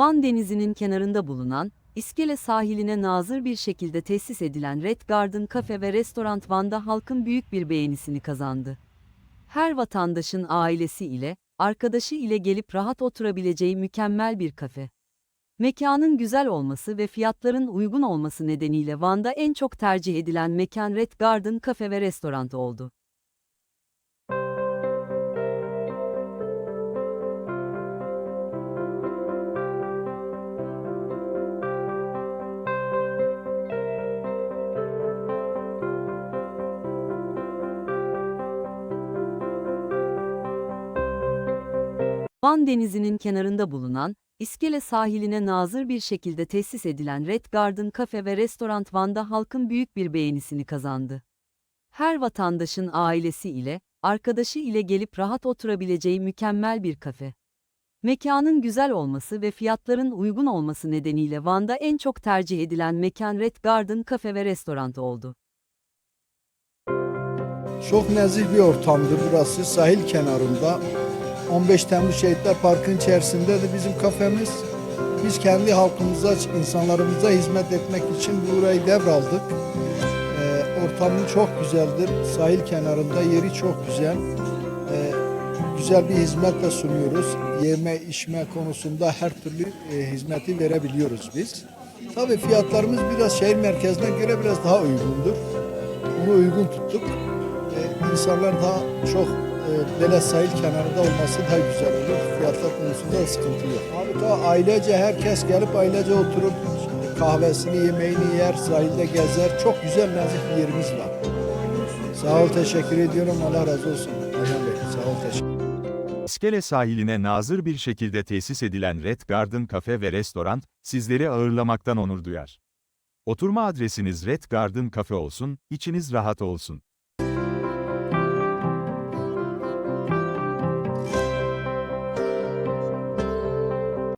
Van Denizi'nin kenarında bulunan, İskele sahiline nazır bir şekilde tesis edilen Red Garden Cafe ve Restoran Van'da halkın büyük bir beğenisini kazandı. Her vatandaşın ailesi ile, arkadaşı ile gelip rahat oturabileceği mükemmel bir kafe. Mekanın güzel olması ve fiyatların uygun olması nedeniyle Van'da en çok tercih edilen mekan Red Garden Cafe ve Restoran oldu. Van Denizi'nin kenarında bulunan, İskele sahiline nazır bir şekilde tesis edilen Red Garden Cafe ve Restoran Van'da halkın büyük bir beğenisini kazandı. Her vatandaşın ailesi ile, arkadaşı ile gelip rahat oturabileceği mükemmel bir kafe. Mekanın güzel olması ve fiyatların uygun olması nedeniyle Van'da en çok tercih edilen mekan Red Garden Cafe ve Restoran oldu. Çok nezih bir ortamdır burası. Sahil kenarında. 15 Temmuz Şehitler Parkı'nın içerisinde de bizim kafemiz. Biz kendi halkımıza, insanlarımıza hizmet etmek için burayı devraldık. Ee, ortamı çok güzeldir. Sahil kenarında yeri çok güzel. Ee, güzel bir hizmetle sunuyoruz. Yeme, içme konusunda her türlü e, hizmeti verebiliyoruz biz. Tabii fiyatlarımız biraz şehir merkezine göre biraz daha uygundur. Bunu uygun tuttuk. Ee, insanlar daha çok böyle sahil kenarında olması daha güzel olur. Fiyatlar konusunda da sıkıntı yok. Abi daha ailece herkes gelip ailece oturup kahvesini, yemeğini yer, sahilde gezer. Çok güzel nazik bir yerimiz var. Sağ ol, teşekkür ediyorum. Allah razı olsun. Ayhan Bey, sağ ol, teşekkür İskele sahiline nazır bir şekilde tesis edilen Red Garden Cafe ve Restoran, sizleri ağırlamaktan onur duyar. Oturma adresiniz Red Garden Cafe olsun, içiniz rahat olsun.